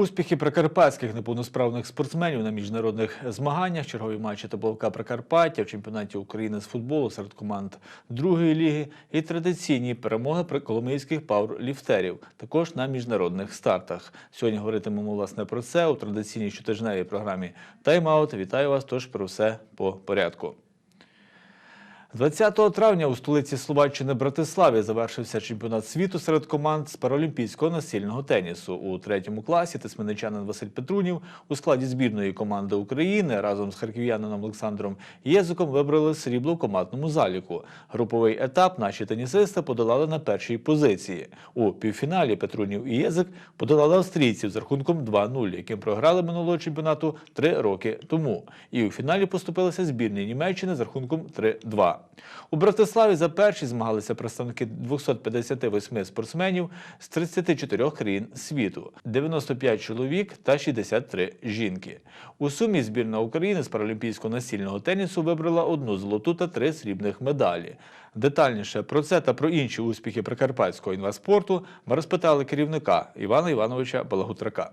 успіхи прикарпатських неповносправних спортсменів на міжнародних змаганнях, чергові матчі Тополка Прикарпаття в чемпіонаті України з футболу серед команд другої ліги і традиційні перемоги при коломийських пауерліфтерів, також на міжнародних стартах. Сьогодні говоритимемо власне про це у традиційній щотижневій програмі Тайм-аут. Вітаю вас. Тож про все по порядку. 20 травня у столиці Словаччини Братиславі завершився чемпіонат світу серед команд з паралімпійського насильного тенісу. У третьому класі тисменичанин Василь Петрунів у складі збірної команди України разом з харків'янином Олександром Єзиком вибрали срібло в командному заліку. Груповий етап наші тенісисти подолали на першій позиції. У півфіналі Петрунів і Єзик подолали австрійців з рахунком 2-0, яким програли минулого чемпіонату три роки тому. І у фіналі поступилися збірні Німеччини з рахунком 3-2. У Братиславі за перші змагалися представники 258 спортсменів з 34 країн світу, 95 чоловік та 63 жінки. У сумі збірна України з паралімпійського насільного тенісу вибрала одну золоту та три срібних медалі. Детальніше про це та про інші успіхи прикарпатського інваспорту ми розпитали керівника Івана Івановича Балагутрака.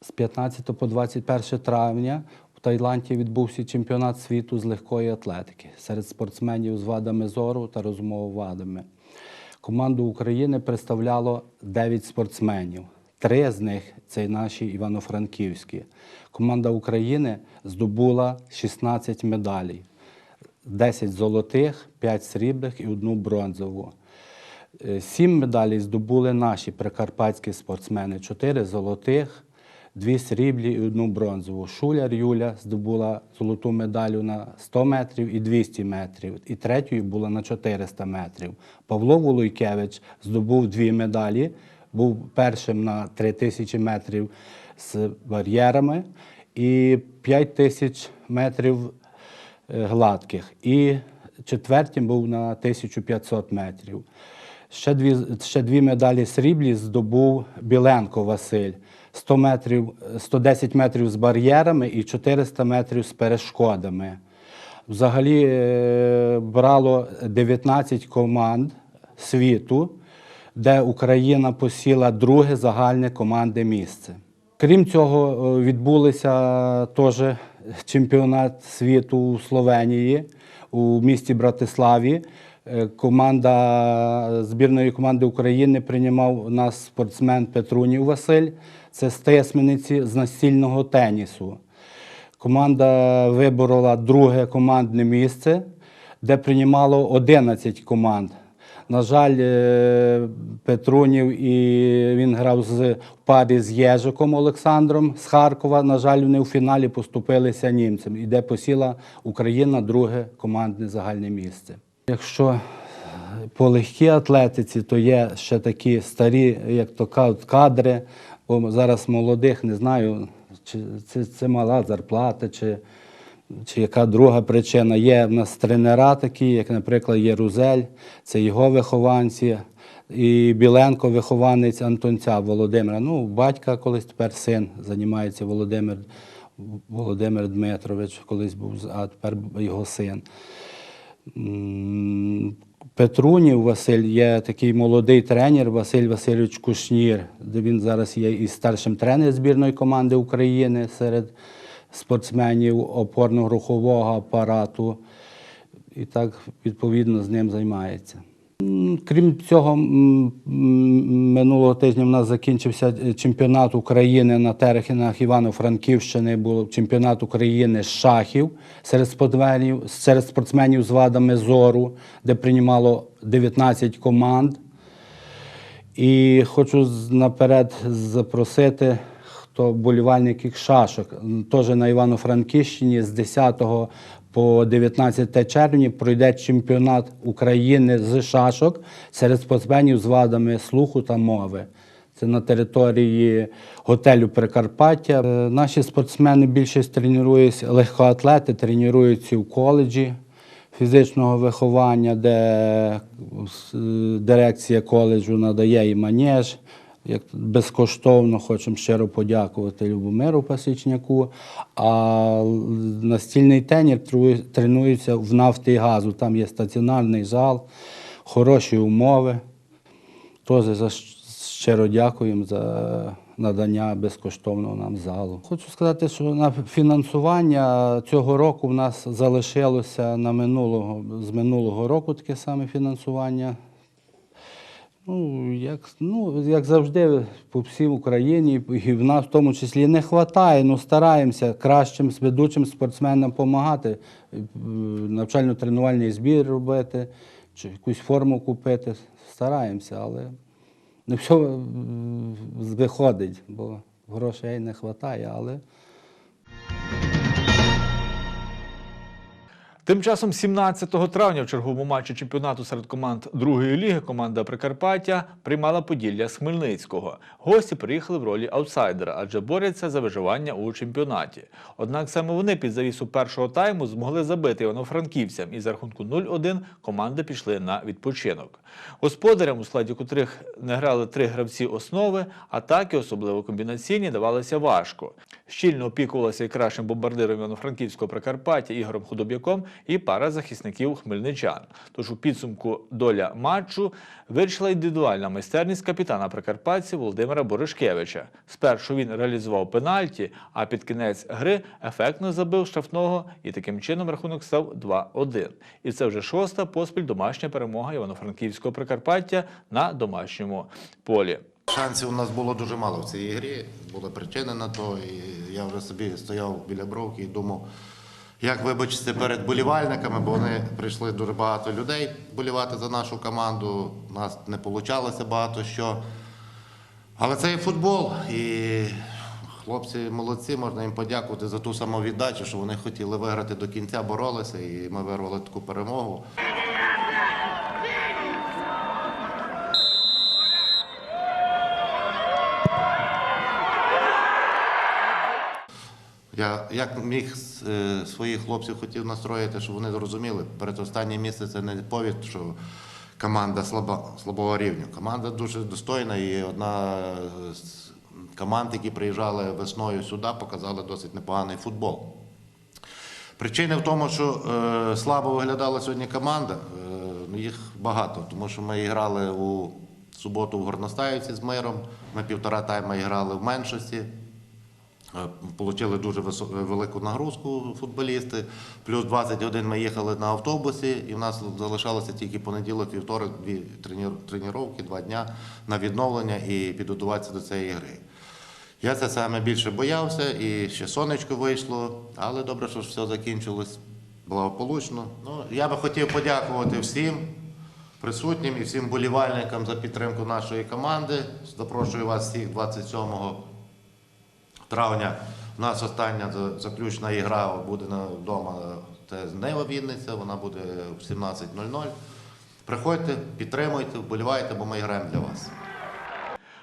З 15 по 21 травня Таїланді відбувся чемпіонат світу з легкої атлетики серед спортсменів з вадами зору та розумовими вадами. Команду України представляло 9 спортсменів. Три з них це наші івано-франківські. Команда України здобула 16 медалей: 10 золотих, 5 срібних і одну бронзову. Е, Сім медалей здобули наші прикарпатські спортсмени: чотири золотих, дві сріблі і одну бронзову. Шуляр Юля здобула золоту медалю на 100 метрів і 200 метрів, і третьою була на 400 метрів. Павло Волойкевич здобув дві медалі, був першим на 3000 метрів з бар'єрами і 5000 метрів е, гладких. І четвертим був на 1500 метрів. Ще дві, ще дві медалі сріблі здобув Біленко Василь. 100 метрів, 110 метрів з бар'єрами і 400 метрів з перешкодами. Взагалі е, брало 19 команд світу, де Україна посіла друге загальне командне місце. Крім цього, е, відбулися теж чемпіонат світу у Словенії у місті Братиславі. Е, Команда збірної команди України приймав нас спортсмен Петрунів Василь. Це з з настільного тенісу. Команда виборола друге командне місце, де приймало 11 команд. На жаль, е, Петрунів і він грав з парі з Єжиком Олександром з Харкова. На жаль, вони у фіналі поступилися німцям, і де посіла Україна друге командне загальне місце. Якщо по легкій атлетиці, то є ще такі старі, як то кажуть, кадри. Бо зараз молодих не знаю, чи це, це мала зарплата, чи, чи яка друга причина. Є в нас тренера такі, як, наприклад, Єрузель, це його вихованці, і Біленко, вихованець Антонця Володимира. Ну, батька колись тепер син займається Володимир, Володимир Дмитрович, колись був, а тепер його син. Петрунів Василь є такий молодий тренер Василь Васильович Кушнір, де він зараз є і старшим тренером збірної команди України серед спортсменів опорно-рухового апарату. І так відповідно з ним займається. Крім цього, минулого тижня в нас закінчився е, чемпіонат України на теренах Івано-Франківщини. Був чемпіонат України з шахів серед спортсменів, серед спортсменів з вадами зору, де приймало 19 команд. І хочу наперед запросити, хто болівальників шашок. Теж на Івано-Франківщині з 10 по 19 червня пройде чемпіонат України з шашок серед спортсменів з вадами слуху та мови. Це на території готелю Прикарпаття. Е, Наші спортсмени більшість тренуються, легкоатлети тренуються в коледжі фізичного виховання, де е, дирекція коледжу надає і манеж. Як безкоштовно хочемо щиро подякувати Любомиру Пасічняку. А настільний тенір тренується в нафті і газу. Там є стаціонарний зал, хороші умови. Теж за щиро дякуємо за надання безкоштовного нам залу. Хочу сказати, що на фінансування цього року в нас залишилося на минулого, з минулого року таке саме фінансування. Ну, як, ну, як завжди, по всій Україні, і в нас в тому числі не вистачає, ну стараємося кращим ведучим спортсменам допомагати, е, навчально-тренувальний збір робити, чи якусь форму купити. Стараємося, але не все е, виходить, бо грошей не вистачає, але. Тим часом, 17 травня в черговому матчі чемпіонату серед команд другої ліги команда Прикарпаття приймала Поділля з Хмельницького. Гості приїхали в ролі аутсайдера, адже борються за виживання у чемпіонаті. Однак саме вони під завісу першого тайму змогли забити івано-франківцям, і за рахунку 0-1 команди пішли на відпочинок. Господарям, у складі котрих не грали три гравці основи, атаки, особливо комбінаційні, давалися важко. Щільно опікувалася і кращим бомбардиром Івано-Франківського Прикарпаття Ігорем Худоб'яком і пара захисників хмельничан. Тож у підсумку доля матчу вирішила індивідуальна майстерність капітана Прикарпатців Володимира Боришкевича. Спершу він реалізував пенальті, а під кінець гри ефектно забив штрафного і таким чином рахунок став 2-1. І це вже шоста поспіль домашня перемога Івано-Франківського Прикарпаття на домашньому полі. Шансів у нас було дуже мало в цій грі, були причини на то. І я вже собі стояв біля бровки і думав, як вибачитися перед болівальниками, бо вони прийшли дуже багато людей болівати за нашу команду. У нас не вийшло багато що. Але це є футбол, і хлопці молодці, можна їм подякувати за ту самовіддачу, що вони хотіли виграти до кінця, боролися, і ми вирвали таку перемогу. Я як міг е, своїх хлопців хотів настроїти, щоб вони зрозуміли, перед останнє місце це не повід, що команда слаба, слабого рівня. Команда дуже достойна і одна з команд, які приїжджали весною сюди, показали досить непоганий футбол. Причини в тому, що е, слабо виглядала сьогодні команда. Е, ну, їх багато, тому що ми грали у суботу в Горностаївці з миром. Ми півтора тайма грали в меншості. Е, Получили дуже велику нагрузку футболісти. Плюс 20 годин ми їхали на автобусі, і в нас залишалося тільки понеділок, вівторок, дві тренування, два дня на відновлення і підготуватися до цієї гри. Я це саме більше боявся, і ще сонечко вийшло, але добре, що все закінчилось благополучно. Ну, я би хотів подякувати всім присутнім і всім болівальникам за підтримку нашої команди. Запрошую вас всіх 27 травня. У нас остання заключна ігра буде вдома. Це Нева Вінниця, вона буде в 17.00. Приходьте, підтримуйте, вболівайте, бо ми граємо для вас.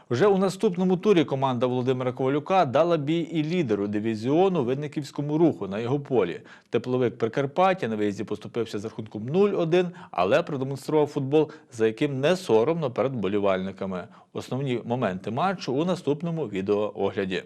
Вже у наступному турі команда Володимира Ковалюка дала бій і лідеру дивізіону Винниківському руху на його полі. Тепловик Прикарпаття на виїзді поступився з рахунком 0-1, але продемонстрував футбол, за яким не соромно перед болівальниками. Основні моменти матчу у наступному відеоогляді.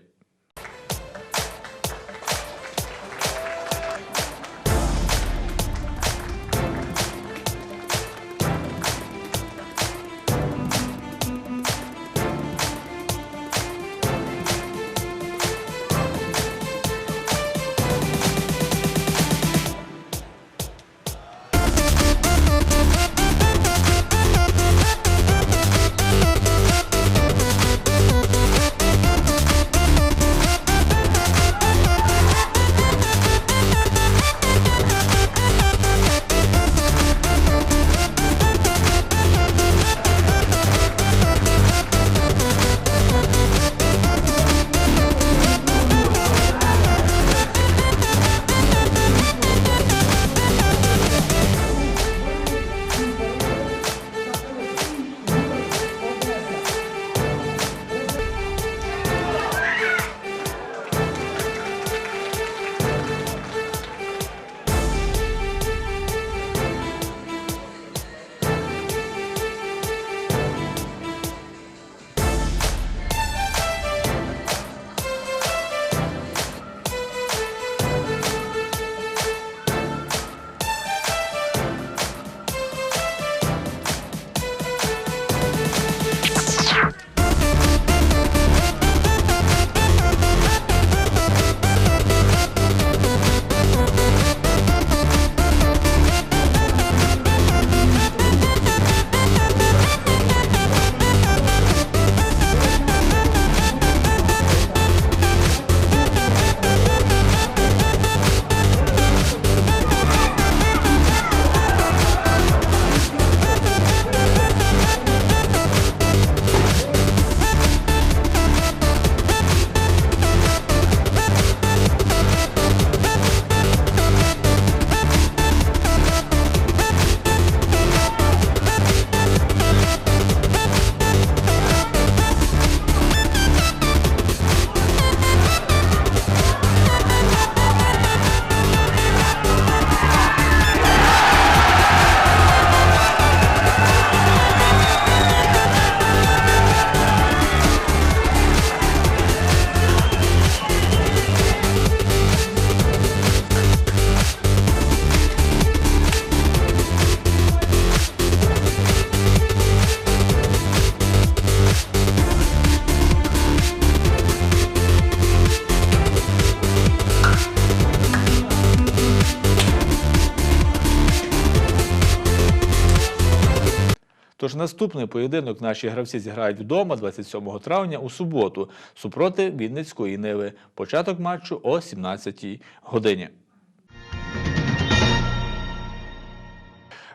Також наступний поєдинок наші гравці зіграють вдома 27 травня у суботу супроти Вінницької Ниви. Початок матчу о 17 годині.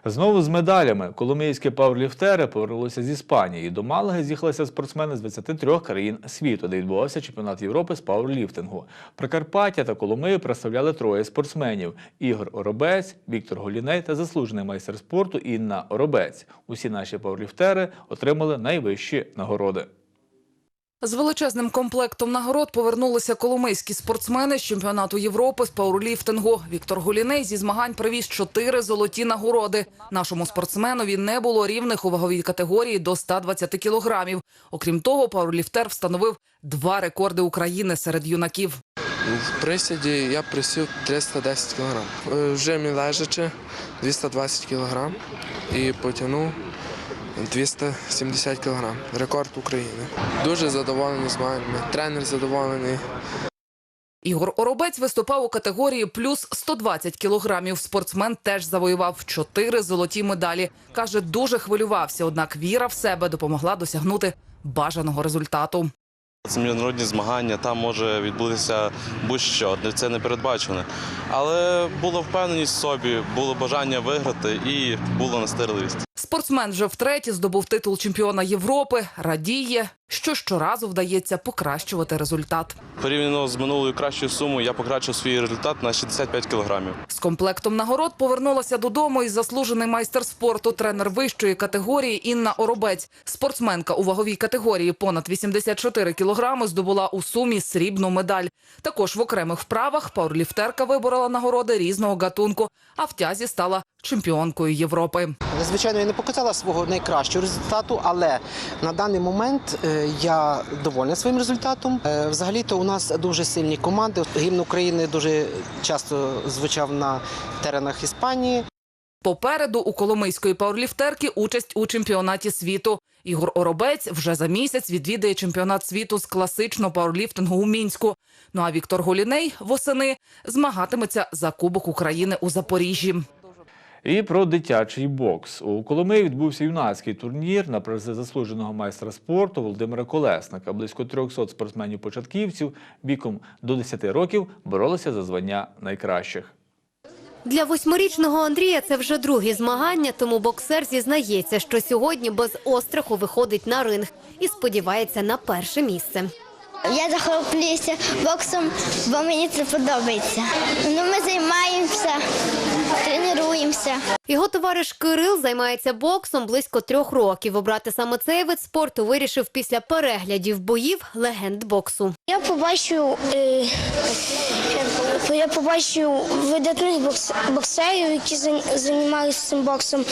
Знову з медалями коломийські пауерліфтери повернулися з Іспанії. До Малаги з'їхалися спортсмени з 23 країн світу, де відбувався чемпіонат Європи з пауерліфтингу. Прикарпаття та Коломию представляли троє спортсменів: Ігор Оробець, Віктор Голіней та заслужений майстер спорту Інна Оробець. Усі наші пауерліфтери отримали найвищі нагороди. З величезним комплектом нагород повернулися коломийські спортсмени з чемпіонату Європи з пауерліфтингу. Віктор Гуліней зі змагань привіз чотири золоті нагороди. Нашому спортсменові не було рівних у ваговій категорії до 120 кілограмів. Окрім того, пауерліфтер встановив два рекорди України серед юнаків. В присіді я присів 310 кг. В жимі лежачи 220 кг і потягнув 270 кг. Рекорд України. Дуже задоволений змаганнями. Тренер задоволений. Ігор Оробець виступав у категорії плюс 120 кілограмів. Спортсмен теж завоював чотири золоті медалі. Каже, дуже хвилювався, однак віра в себе допомогла досягнути бажаного результату. Це міжнародні змагання, там може відбутися будь-що, це не передбачене. Але була впевненість в собі, було бажання виграти і була настирливість. Спортсмен вже втретє здобув титул чемпіона Європи. Радіє, що щоразу вдається покращувати результат. Порівняно з минулою кращою сумою я покращив свій результат на 65 кілограмів. З комплектом нагород повернулася додому і заслужений майстер спорту, тренер вищої категорії Інна Оробець. Спортсменка у ваговій категорії понад 84 кілограми здобула у сумі срібну медаль. Також в окремих вправах пауерліфтерка виборола нагороди різного гатунку, а в тязі стала чемпіонкою Європи. Звичайно, я не показала свого найкращого результату, але на даний момент е, я довольна своїм результатом. Е, Взагалі-то у нас дуже сильні команди. Гімн України дуже часто звучав на теренах Іспанії. Попереду у коломийської пауерліфтерки участь у чемпіонаті світу. Ігор Оробець вже за місяць відвідає чемпіонат світу з класичного пауерліфтингу у мінську. Ну а Віктор Голіней восени змагатиметься за Кубок України у Запоріжжі. І про дитячий бокс. У Коломиї відбувся юнацький турнір на призи заслуженого майстра спорту Володимира Колесника. Близько 300 спортсменів-початківців віком до 10 років боролися за звання найкращих. Для восьмирічного Андрія це вже другі змагання, тому боксер зізнається, що сьогодні без остраху виходить на ринг і сподівається на перше місце. Я захоплююся боксом, бо мені це подобається. Ну, ми займаємося, тренуємося. Його товариш Кирил займається боксом близько трьох років. Обрати саме цей вид спорту вирішив після переглядів боїв легенд боксу. Я побачив, е, я побачив видатних бокс, боксерів, які зай- займалися цим боксом.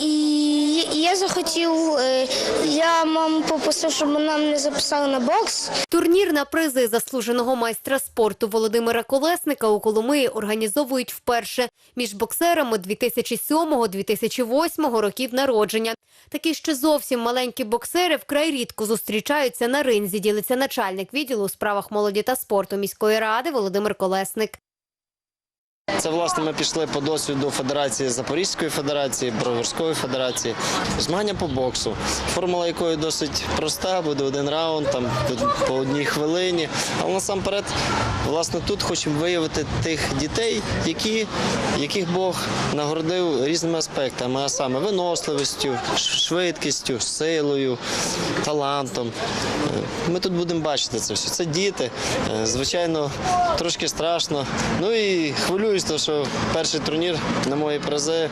І я захотів, е, я маму попросив, щоб вона мене записала на бокс. Турнір на призи заслуженого майстра спорту Володимира Колесника у Коломиї організовують вперше між боксерами 2007-2008 років народження. Такі ще зовсім маленькі боксери вкрай рідко зустрічаються на ринзі, ділиться начальник відділу у справах молоді та спорту міської ради Володимир Колесник. Це власне ми пішли по досвіду Федерації Запорізької Федерації, Броварської Федерації. Змагання по боксу. Формула якої досить проста, буде один раунд, там по одній хвилині. Але насамперед, власне, тут хочемо виявити тих дітей, які, яких Бог нагородив різними аспектами, а саме виносливістю, швидкістю, силою, талантом. Ми тут будемо бачити це все. Це діти. Е, Звичайно, трошки страшно. Ну і хвилююсь, то, що перший турнір на мої призи.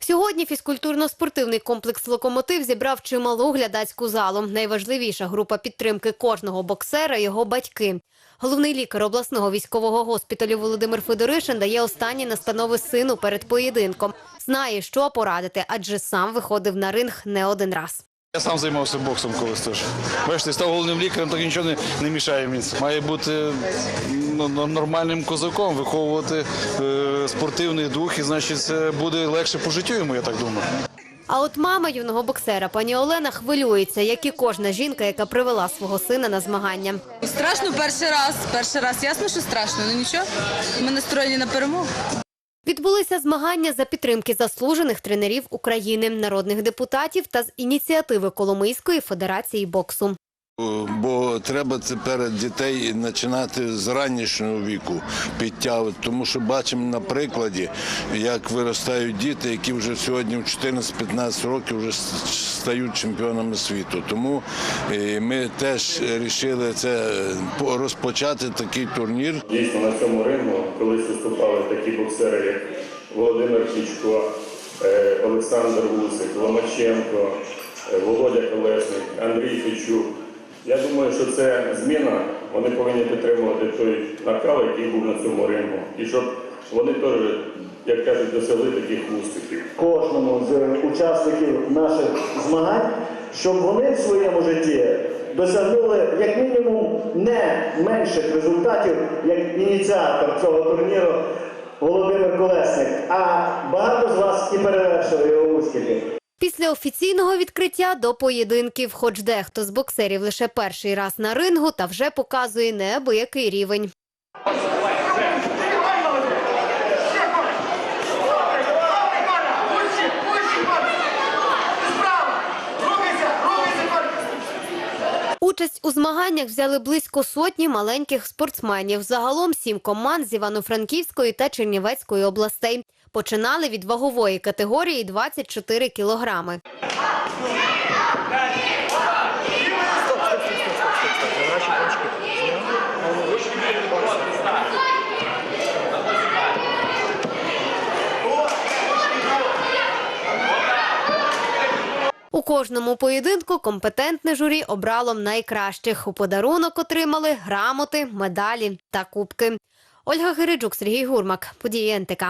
Сьогодні фізкультурно-спортивний комплекс «Локомотив» зібрав чималу глядацьку залу. Найважливіша група підтримки кожного боксера – його батьки. Головний лікар обласного військового госпіталю Володимир Федоришин дає останні настанови сину перед поєдинком. Знає, що порадити, адже сам виходив на ринг не один раз. Я сам займався боксом колись теж. Бачите, став головним лікарем, так нічого не, не мішає мені. Має бути ну, ну, нормальним козаком, виховувати е, спортивний дух, і значить це буде легше по життю йому, я так думаю. А от мама юного боксера, пані Олена, хвилюється, як і кожна жінка, яка привела свого сина на змагання. Страшно перший раз. Перший раз ясно, що страшно, ну нічого. Ми настроєні на перемогу. Відбулися змагання за підтримки заслужених тренерів України, народних депутатів та з ініціативи Коломийської федерації боксу. Бо треба тепер дітей починати з ранішнього віку підтягувати, тому що бачимо на прикладі, як виростають діти, які вже сьогодні в 14-15 років вже стають чемпіонами світу. Тому е, ми теж вирішили це е, розпочати такий турнір. Дійсно, на цьому рингу колись виступали такі боксери, як Володимир Кличко, е, Олександр Вусик, Ломаченко, е, Володя Колесник, Андрій Фічук. Я думаю, що це зміна. Вони повинні підтримувати той накал, який був на цьому рингу. І щоб вони теж, як кажуть, досягли таких успіхів. кожному з учасників наших змагань, щоб вони в своєму житті досягнули як мінімум не менших результатів, як ініціатор цього турніру Володимир Колесник. А багато з вас і перевершили його успіхи. Після офіційного відкриття до поєдинків, хоч дехто з боксерів лише перший раз на рингу та вже показує неабиякий рівень. Участь у змаганнях взяли близько сотні маленьких спортсменів. Загалом сім команд з Івано-Франківської та Чернівецької областей. Починали від вагової категорії 24 кілограми. У кожному поєдинку компетентне журі обрало найкращих. У подарунок отримали грамоти, медалі та кубки. Ольга Гириджук, Сергій Гурмак. Події НТК.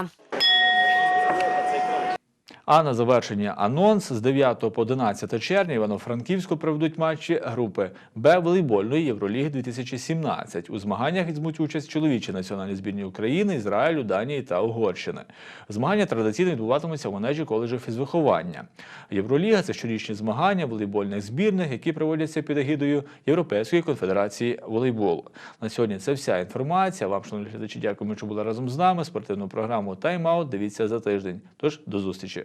А на завершення анонс з 9 по 11 червня Івано-Франківську проведуть матчі групи Б волейбольної Євроліги 2017. У змаганнях візьмуть участь чоловічі національні збірні України, Ізраїлю, Данії та Угорщини. Змагання традиційно відбуватимуться в манежі коледжу фізвиховання. Євроліга це щорічні змагання волейбольних збірних, які проводяться під егідою Європейської конфедерації волейболу. На сьогодні це вся інформація. Вам, шановні глядачі, дякуємо, що були разом з нами. Спортивну програму Тайм-аут дивіться за тиждень. Тож до зустрічі.